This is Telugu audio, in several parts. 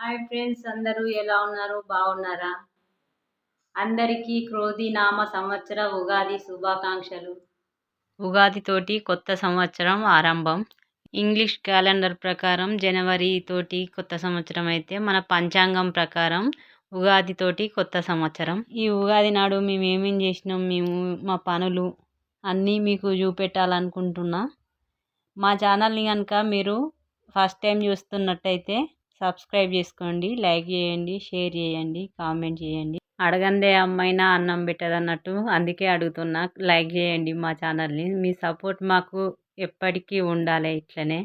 హాయ్ ఫ్రెండ్స్ అందరూ ఎలా ఉన్నారు? బాగున్నారా? అందరికీ క్రోధి నామ సంవత్సర ఉగాది శుభాకాంక్షలు. ఉగాది తోటి కొత్త సంవత్సరం ఆరంభం. ఇంగ్లీష్ క్యాలెండర్ ప్రకారం జనవరి తోటి కొత్త సంవత్సరం అయితే మన పంచాంగం ప్రకారం ఉగాది తోటి కొత్త సంవత్సరం. ఈ ఉగాది నాడు మేము ఏమేం చేసినాం మేము మా పనులు అన్నీ మీకు చూపెట్టాలనుకుంటున్నా. మా ఛానల్ని కనుక మీరు ఫస్ట్ టైం చూస్తున్నట్టయితే సబ్స్క్రైబ్ చేసుకోండి లైక్ చేయండి షేర్ చేయండి కామెంట్ చేయండి. అడగందే అమ్మైనా అన్నం పెట్టదన్నట్టు అందుకే అడుగుతున్నా. లైక్ చేయండి మా ఛానల్ని. మీ సపోర్ట్ మాకు ఎప్పటికీ ఉండాలి ఇట్లనే.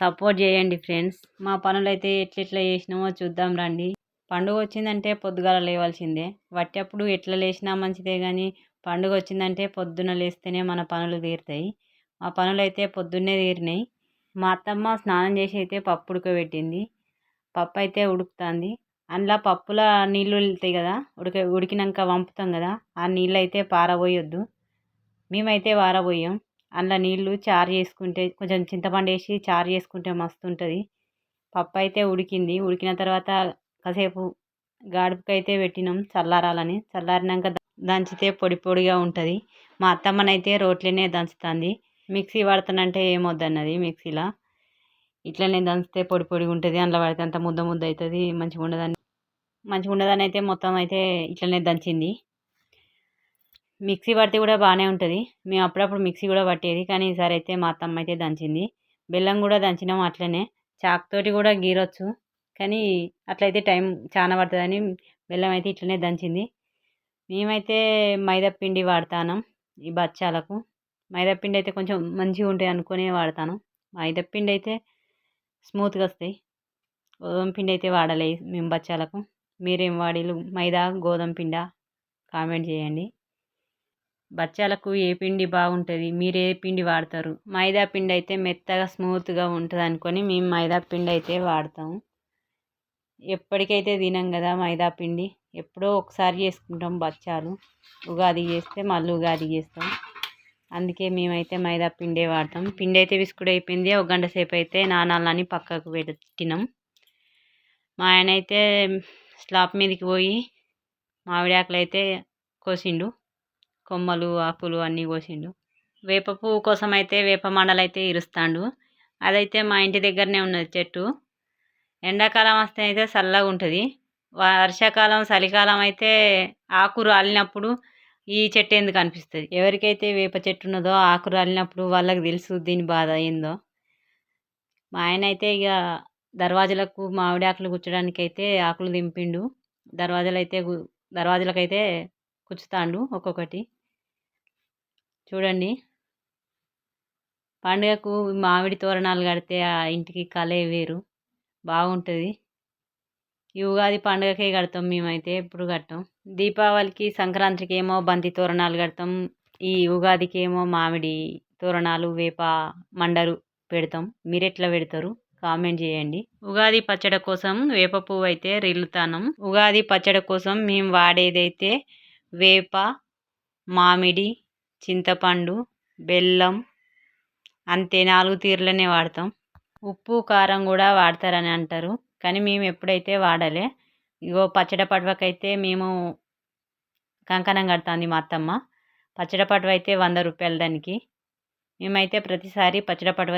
సపోర్ట్ చేయండి ఫ్రెండ్స్. మా పనులు అయితే ఎట్లెట్లా చేసినామో చూద్దాం రండి. పండుగ వచ్చిందంటే పొద్దుగాల లేవాల్సిందే. వట్టప్పుడు ఎట్లా లేచినా మంచిదే కానీ పండుగ వచ్చిందంటే పొద్దున లేస్తేనే మన పనులు తీరుతాయి. మా పనులు అయితే పొద్దున్నే తీరినాయి. మా అత్తమ్మ స్నానం చేసి అయితే పప్పు ఉడకబెట్టింది పప్పు అయితే ఉడుకుతుంది. అందులో పప్పులో నీళ్ళు వెళ్తాయి కదా ఉడక ఉడికినాక వంపుతాం కదా ఆ నీళ్ళు అయితే పారబోయొద్దు. మేమైతే పారబోయం. అందులో నీళ్ళు చారు చేసుకుంటే కొంచెం చింతపండు వేసి చారు చేసుకుంటే మస్తు ఉంటుంది పప్పు అయితే ఉడికింది. ఉడికిన తర్వాత కాసేపు గాడుపుకైతే పెట్టినాం చల్లారాలని. చల్లారినాక దంచితే పొడి పొడిగా ఉంటుంది. మా అత్తమ్మనైతే రోట్లోనే దంచుతుంది. మిక్సీ పడతానంటే ఏమొద్దన్నది మిక్సీలో. ఇట్లనే దంచితే పొడి పొడిగా ఉంటుంది అందులో పడితే అంత ముద్ద ముద్ద అవుతుంది మంచిగా ఉండదని. మంచిగా ఉండదని అయితే మొత్తం అయితే ఇట్లనే దంచింది. మిక్సీ పడితే కూడా బాగానే ఉంటుంది. మేము అప్పుడప్పుడు మిక్సీ కూడా పట్టేది కానీ ఈసారి అయితే మా అత్తమ్మ అయితే దంచింది. బెల్లం కూడా దంచినాం అట్లనే. చాకుతోటి కూడా గీరొచ్చు కానీ అట్లయితే టైం చాలా పడుతుందని బెల్లం అయితే ఇట్లనే దంచింది. మేమైతే మైదా పిండి వాడతాను ఈ బచ్చాలకు. మైదా పిండి అయితే కొంచెం మంచిగా ఉంటాయి అనుకునే వాడతాను. మైదా పిండి అయితే స్మూత్గా వస్తాయి. గోధుమ పిండి అయితే వాడలే మేము బచ్చాలకు. మీరేం వాడిలు మైదా గోధుమ పిండా? కామెంట్ చేయండి. బచ్చాలకు ఏ పిండి బాగుంటుంది? మీరు ఏ పిండి వాడతారు. మైదా పిండి అయితే మెత్తగా స్మూత్గా ఉంటుంది అనుకొని మేము మైదా పిండి అయితే వాడతాం ఎప్పటికైతే తినం కదా మైదా పిండి ఎప్పుడో ఒకసారి చేసుకుంటాం బచ్చాలు. ఉగాది చేస్తే మళ్ళీ ఉగాది చేస్తాం. అందుకే మేమైతే మైదా పిండే వాడతాం. పిండి అయితే విసుకుడు అయిపోయింది. ఒక గంట సేపు అయితే నానాలని పక్కకు పెట్టినాం. మా ఆయన అయితే స్లాబ్ మీదకి పోయి మామిడాకులు అయితే కోసిండు. కొమ్మలు ఆకులు అన్నీ కోసిండు. వేప పువ్వు కోసం అయితే వేప మండలు అయితే ఇరుస్తాడు. అదైతే మా ఇంటి దగ్గరనే ఉన్నది చెట్టు. ఎండాకాలం వస్తే అయితే చల్లగా ఉంటుంది వర్షాకాలం చలికాలం అయితే ఆకు రాలినప్పుడు ఈ చెట్టు ఎందుకు అనిపిస్తుంది? ఎవరికైతే వేప చెట్టు ఉన్నదో ఆకు రాలినప్పుడు వాళ్ళకి తెలుసు దీని బాధ ఏందో. మా ఆయన అయితే ఇక దర్వాజలకు మామిడి ఆకులు గుచ్చడానికి అయితే ఆకులు దింపిండు. దర్వాజలు అయితే దర్వాజలకు అయితే కుచ్చుతాండు ఒక్కొక్కటి. చూడండి. పండుగకు మామిడి తోరణాలు కడితే ఆ ఇంటికి కలే వేరు. బాగుంటుంది. ఈ ఉగాది పండుగకే కడతాం మేమైతే ఎప్పుడు కట్టాం. దీపావళికి సంక్రాంతికి ఏమో బంతి తోరణాలు కడతాం. ఈ ఉగాదికి ఏమో మామిడి తోరణాలు వేప మండలు పెడతాం. మీరు ఎట్లా పెడతారు? కామెంట్ చేయండి. ఉగాది పచ్చడి కోసం వేప పువ్వు అయితే రిల్లుతానం. ఉగాది పచ్చడి కోసం మేము వాడేదైతే వేప మామిడి చింతపండు బెల్లం అంతే నాలుగు తీర్లనే వాడతాం. ఉప్పు కారం కూడా వాడతారని అంటారు. కానీ మేము ఎప్పుడైతే వాడలే ఇగో పచ్చడి పడవకైతే మేము కంకణం కడుతుంది మా అత్తమ్మ. పచ్చడి పడవ అయితే వంద రూపాయలు దానికి. మేమైతే ప్రతిసారి పచ్చడి పడవ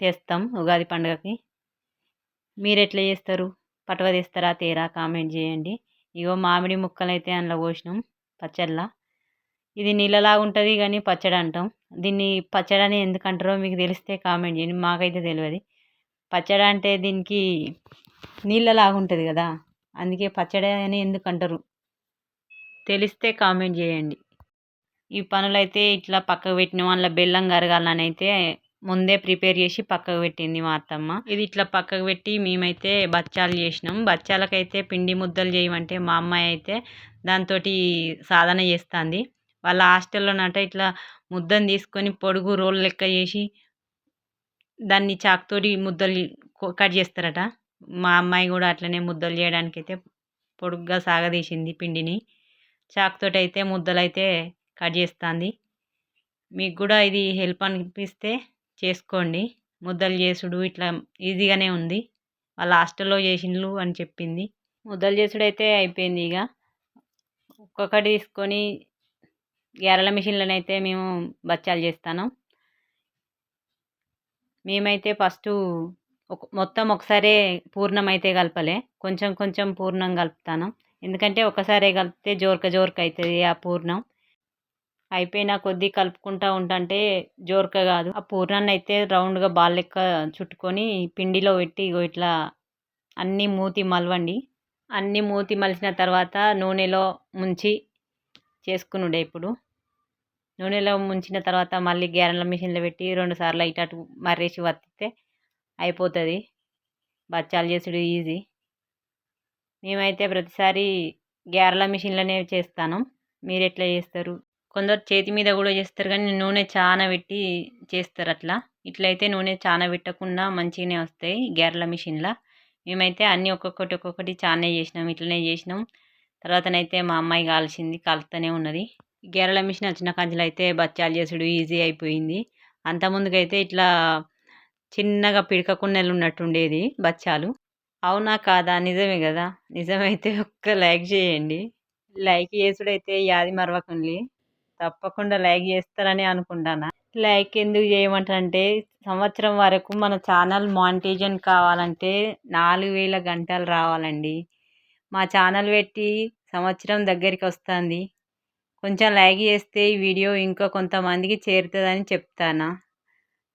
తెస్తాం ఉగాది పండుగకి. మీరు ఎట్లా చేస్తారు? పటవ తెస్తారా తేరా? కామెంట్ చేయండి. ఇగో మామిడి ముక్కలు అయితే అందులో పోసినాం పచ్చడిలా ఇది నీళ్ళలాగా ఉంటుంది కానీ పచ్చడి అంటాం. దీన్ని పచ్చడి అని ఎందుకంటారో మీకు తెలిస్తే కామెంట్ చేయండి. మాకైతే తెలియదు. పచ్చడి అంటే దీనికి నీళ్ళలాగా ఉంటుంది కదా అందుకే పచ్చడి అని ఎందుకు అంటారు తెలిస్తే కామెంట్ చేయండి. ఈ పనులైతే ఇట్లా పక్కకు పెట్టిన వాళ్ళ బెల్లం కరగాలని అయితే ముందే ప్రిపేర్ చేసి పక్కకు పెట్టింది మా అత్తమ్మ. ఇది ఇట్లా పక్కకు పెట్టి మేమైతే బచ్చాలు చేసినాం. బచ్చాలకైతే పిండి ముద్దలు చేయమంటే మా అమ్మాయి అయితే దాంతో సాధన చేస్తుంది. వాళ్ళ హాస్టల్లోనట ఇట్లా ముద్దను తీసుకొని పొడుగు రోల్ లెక్క చేసి దాన్ని చాకుతోటి ముద్దలు కట్ చేస్తారట. మా అమ్మాయి కూడా అట్లనే ముద్దలు చేయడానికి అయితే పొడుగ్గా సాగదీసింది పిండిని. చాక్తోటి అయితే ముద్దలు అయితే కట్ చేస్తుంది. మీకు కూడా ఇది హెల్ప్ అనిపిస్తే చేసుకోండి. ముద్దలు చేసుడు ఇట్లా ఈజీగానే ఉంది. వాళ్ళ హాస్టల్లో చేసిండ్రు అని చెప్పింది. ముద్దలు చేసుడు అయితే అయిపోయింది ఇక ఒక్కొక్కటి తీసుకొని గ్యారెల మిషన్లోనైతే మేము బచ్చాలు చేస్తాను మేమైతే ఫస్ట్ మొత్తం ఒకసారే పూర్ణం అయితే కలపలే. కొంచెం కొంచెం పూర్ణం కలుపుతాను. ఎందుకంటే ఒకసారే కలిపితే జోరక జోరక అవుతుంది ఆ పూర్ణం. అయిపోయిన కొద్దీ కలుపుకుంటూ ఉంటే జోరక కాదు. ఆ పూర్ణాన్ని అయితే రౌండ్గా బాల్ లెక్క చుట్టుకొని పిండిలో పెట్టి ఇట్లా అన్నీ మూతి మలవండి. అన్నీ మూతి మలిచిన తర్వాత నూనెలో ముంచి చేసుకునుడే ఇప్పుడు. నూనెలో ముంచిన తర్వాత మళ్ళీ గ్యారెన్ల మిషన్లో పెట్టి రెండు సార్లు ఇటు అటు మర్రేసి వత్తితే అయిపోతుంది. బచ్చాలు చేసుడు ఈజీ. మేమైతే ప్రతిసారి గ్యారెల మిషన్లోనే చేస్తాను. మీరు ఎట్లా చేస్తారు? కొందరు చేతి మీద కూడా చేస్తారు కానీ నూనె చాలా పెట్టి చేస్తారు అట్లా. ఇట్లయితే నూనె చాలా పెట్టకుండా మంచిగానే వస్తాయి గ్యారెల మిషన్లో. మేమైతే అన్నీ ఒక్కొక్కటి ఒక్కొక్కటి చాలానే చేసినాం ఇట్లనే చేసినాం. తర్వాతనైతే మా అమ్మాయి కాల్చింది కాలుతూనే ఉన్నది. గ్యారెల మిషన్ వచ్చిన కంచెలు అయితే బచ్చాలు చేసుడు ఈజీ అయిపోయింది. అంతకుముందుకైతే ఇట్లా చిన్నగా పిడక ఉన్నట్టు ఉండేది బచ్చాలు. అవునా కాదా? నిజమే కదా? నిజమైతే ఒక్క లైక్ చేయండి. లైక్ చేసుడైతే యాది మరవకండి. తప్పకుండా లైక్ చేస్తారని అనుకుంటాను? లైక్ ఎందుకు చేయమంటారంటే సంవత్సరం వరకు మన ఛానల్ మాంటేజన్ కావాలంటే నాలుగు వేల గంటలు రావాలండి. మా ఛానల్ పెట్టి సంవత్సరం దగ్గరికి వస్తుంది. కొంచెం లైక్ చేస్తే ఈ వీడియో ఇంకా కొంతమందికి చేరుతుందని చెప్తాను?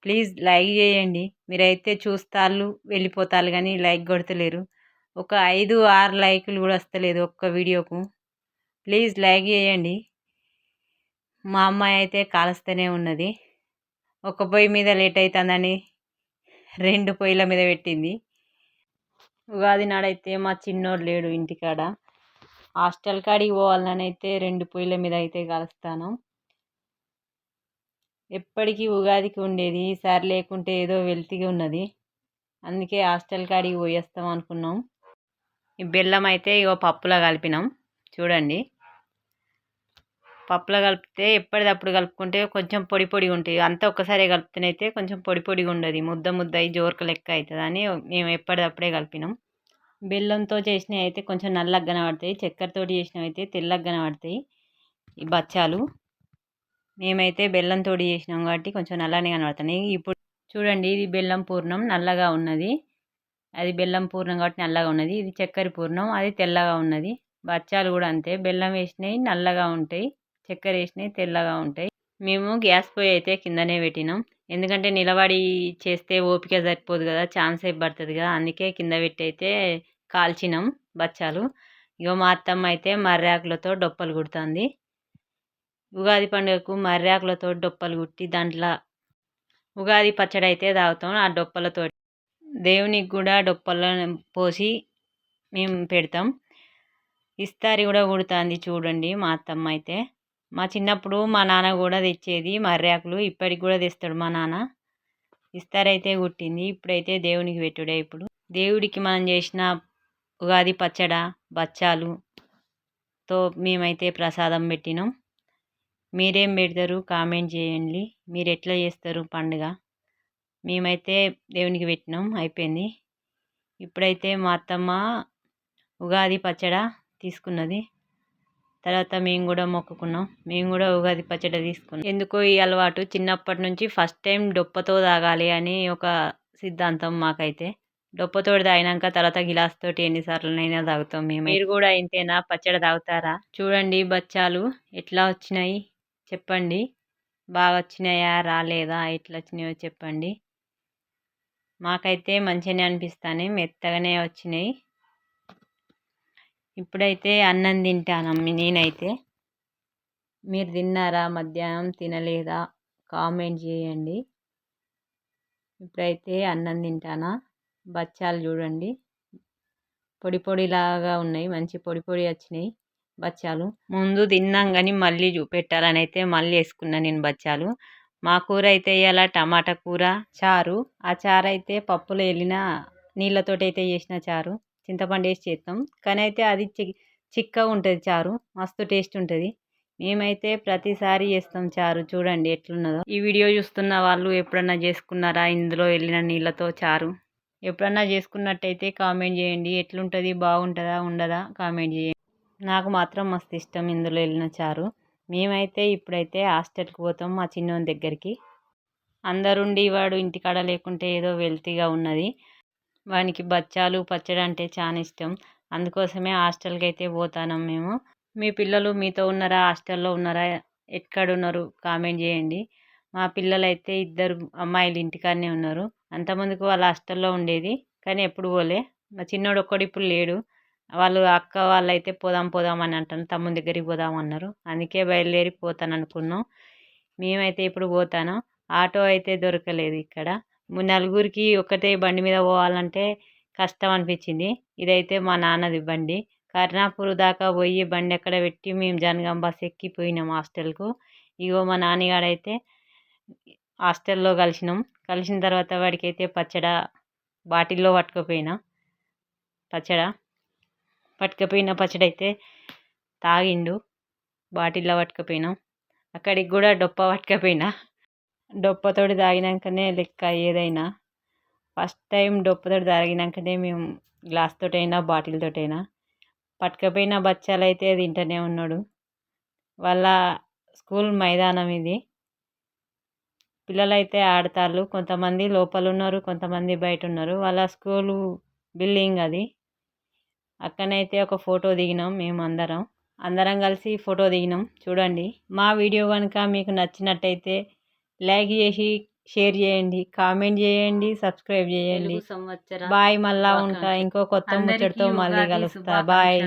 ప్లీజ్ లైక్ చేయండి. మీరైతే చూస్తారు వెళ్ళిపోతారు కానీ లైక్ కొడతలేరు. ఒక ఐదు ఆరు లైకులు కూడా వస్తలేదు ఒక్క వీడియోకు. ప్లీజ్ లైక్ చేయండి. మా అమ్మాయి అయితే కాలుస్తూనే ఉన్నది. ఒక పొయ్యి మీద లేట్ అవుతుందని రెండు పొయ్యిల మీద పెట్టింది. ఉగాది నాడైతే మా చిన్నోడు లేడు ఇంటికాడ. హాస్టల్ కాడికి పోవాలని అయితే రెండు పొయ్యిల మీద అయితే కలుస్తాను. ఎప్పటికీ ఉగాదికి ఉండేది. ఈసారి లేకుంటే ఏదో వెల్తిగా ఉన్నది. అందుకే హాస్టల్ కాడికి పోయేస్తాం అనుకున్నాం. ఈ బెల్లం అయితే ఇగో పప్పులో కలిపినాం. చూడండి. పప్పులో కలిపితే ఎప్పటిదప్పుడు కలుపుకుంటే కొంచెం పొడి పొడిగా ఉంటుంది అంతా ఒక్కసారి కలిపితేనైతే కొంచెం పొడి పొడిగా ఉండదు. ముద్ద ముద్ద అయి జోర్క లెక్క అవుతుందని మేము ఎప్పటిదప్పుడే కలిపినాం. బెల్లంతో చేసినవి అయితే కొంచెం నల్లగా కనబడతాయి. చక్కెరతో చేసినవి అయితే తెల్లగా కనబడతాయి. ఈ బచ్చాలు. మేమైతే బెల్లంతో చేసినాం కాబట్టి కొంచెం నల్లనే కనబడుతున్నాయి. ఇప్పుడు చూడండి ఇది బెల్లం పూర్ణం నల్లగా ఉన్నది. అది బెల్లం పూర్ణం కాబట్టి నల్లగా ఉన్నది. ఇది చక్కెర పూర్ణం అది తెల్లగా ఉన్నది. బచ్చాలు కూడా అంతే. బెల్లం వేసినవి నల్లగా ఉంటాయి. చక్కెర వేసినవి తెల్లగా ఉంటాయి. మేము గ్యాస్ పొయ్యి అయితే కిందనే పెట్టినాం. ఎందుకంటే నిలబడి చేస్తే ఓపిక సరిపోదు కదా ఛాన్స్ సేపు పడుతుంది కదా. అందుకే కింద పెట్టి అయితే కాల్చినాం బచ్చాలు. ఇగో మా అత్తమ్మ అయితే మర్రాకులతో డొప్పలు కుడుతుంది. ఉగాది పండుగకు మర్రాకులతో డొప్పలు కుట్టి దాంట్లో ఉగాది పచ్చడి అయితే తాగుతాం ఆ డొప్పలతో. దేవునికి కూడా డొప్పలను పోసి మేము పెడతాం. ఇస్తారి కూడా కుడుతుంది చూడండి మా అత్తమ్మ అయితే. మా చిన్నప్పుడు మా నాన్న కూడా తెచ్చేది మర్రాకులు ఇప్పటికి కూడా తెస్తాడు మా నాన్న. ఇస్తారైతే కుట్టింది ఇప్పుడైతే దేవునికి పెట్టుడే ఇప్పుడు. దేవుడికి మనం చేసిన ఉగాది పచ్చడ బచ్చాలుతో మేమైతే ప్రసాదం పెట్టినాం. మీరేం పెడతారు? కామెంట్ చేయండి. మీరు ఎట్లా చేస్తారు పండుగ? మేమైతే దేవునికి పెట్టినాం. అయిపోయింది. ఇప్పుడైతే మా అత్తమ్మ ఉగాది పచ్చడ తీసుకున్నది. తర్వాత మేము కూడా మొక్కుకున్నాం. మేము కూడా ఉగాది పచ్చడి తీసుకున్నాం. ఎందుకో ఈ అలవాటు చిన్నప్పటి నుంచి ఫస్ట్ టైం డొప్పతో తాగాలి అని ఒక సిద్ధాంతం మాకైతే. డొప్పతో తాగినాక తర్వాత గిలాస్ తోటి ఎన్నిసార్లునైనా తాగుతాం మేము మీరు కూడా ఇంతేనా? పచ్చడి తాగుతారా? చూడండి బచ్చాలు ఎట్లా వచ్చినాయి. చెప్పండి. బాగా వచ్చినాయా రాలేదా? ఎట్లా వచ్చినాయో చెప్పండి. మాకైతే మంచిగానే అనిపిస్తాయి మెత్తగానే వచ్చినాయి. ఇప్పుడైతే అన్నం తింటానమ్మి నేనైతే. మీరు తిన్నారా? మధ్యాహ్నం తినలేదా? కామెంట్ చేయండి. ఇప్పుడైతే అన్నం తింటానా? బచ్చాలు చూడండి. పొడి పొడిలాగా ఉన్నాయి మంచి పొడి పొడి వచ్చినాయి. బచ్చాలు. ముందు తిన్నాం కానీ మళ్ళీ చూపెట్టాలని అయితే మళ్ళీ వేసుకున్నా నేను బచ్చాలు. మా కూర అయితే ఇవాళ టమాటా కూర చారు. ఆ చారు అయితే పప్పులో వెళ్ళిన నీళ్ళతోటి అయితే చేసిన చారు. చింతపండు వేసి చేస్తాం కానీ అయితే అది చి చిక్కగా ఉంటుంది చారు. మస్తు టేస్ట్ ఉంటుంది. మేమైతే ప్రతిసారి చేస్తాం చారు. చూడండి ఎట్లున్నదో. ఈ వీడియో చూస్తున్న వాళ్ళు ఎప్పుడన్నా చేసుకున్నారా? ఇందులో వెళ్ళిన నీళ్ళతో చారు. ఎప్పుడన్నా చేసుకున్నట్టయితే కామెంట్ చేయండి. ఎట్లుంటుంది? బాగుంటుందా? ఉండదా? కామెంట్ చేయండి. నాకు మాత్రం మస్తు ఇష్టం ఇందులో వెళ్ళిన చారు. మేమైతే ఇప్పుడైతే హాస్టల్కి పోతాం మా చిన్నోని దగ్గరికి. అందరుండి వాడు ఇంటికాడ లేకుంటే ఏదో వెల్తీగా ఉన్నది. వానికి బచ్చాలు పచ్చడి అంటే చాలా ఇష్టం. అందుకోసమే హాస్టల్కి అయితే పోతానం మేము. మీ పిల్లలు మీతో ఉన్నారా? హాస్టల్లో ఉన్నారా? ఎక్కడున్నారు? కామెంట్ చేయండి. మా పిల్లలు అయితే ఇద్దరు అమ్మాయిలు ఇంటికాడనే ఉన్నారు. అంతమందికి వాళ్ళ హాస్టల్లో ఉండేది కానీ ఎప్పుడు పోలే. మా చిన్నోడు ఒక్కడు ఇప్పుడు లేడు. వాళ్ళు అక్క వాళ్ళైతే పోదాం పోదాం అని అంటాను తమ్ముని దగ్గరికి పోదాం అన్నారు. అందుకే బయలుదేరి పోతాను అనుకున్నాం. మేమైతే ఇప్పుడు పోతాను. ఆటో అయితే దొరకలేదు ఇక్కడ. నలుగురికి ఒకటే బండి మీద పోవాలంటే కష్టం అనిపించింది. ఇదైతే మా నాన్నది బండి. కర్ణాపూర్ దాకా పోయి బండి ఎక్కడ పెట్టి మేము జనగాం బస్ ఎక్కిపోయినాం హాస్టల్కు. ఇగో మా నాన్నగాడైతే హాస్టల్లో కలిసినాం. కలిసిన తర్వాత వాడికైతే పచ్చడ బాటిల్లో పట్టుకుపోయినా. పచ్చడ. పట్టుకుపోయిన పచ్చడి అయితే తాగిండు. బాటిల్లో పట్టుకుపోయినాం. అక్కడికి కూడా డొప్ప పట్టుకుపోయినా. డొప్పతోటి తాగినాకనే లెక్క ఏదైనా ఫస్ట్ టైం డొప్పతోటి తాగినాకనే మేము గ్లాస్ తోటైనా బాటిల్ తోటైనా పట్టుకపోయిన బచ్చాలు అయితే తింటూనే ఉన్నాడు. వాళ్ళ స్కూల్ మైదానం ఇది. పిల్లలైతే ఆడతారు కొంతమంది లోపల ఉన్నారు కొంతమంది బయట ఉన్నారు వాళ్ళ స్కూలు బిల్డింగ్ అది. అక్కడనైతే ఒక ఫోటో దిగినాం మేము అందరం. అందరం కలిసి ఫోటో దిగినాం. చూడండి మా వీడియో కనుక మీకు నచ్చినట్టయితే లైక్ చేసి షేర్ చేయండి కామెంట్ చేయండి సబ్స్క్రైబ్ చేయండి. బాయ్ మళ్ళా ఉంటా. ఇంకో కొత్త ముచ్చటితో మళ్ళీ కలుస్తా. బాయ్.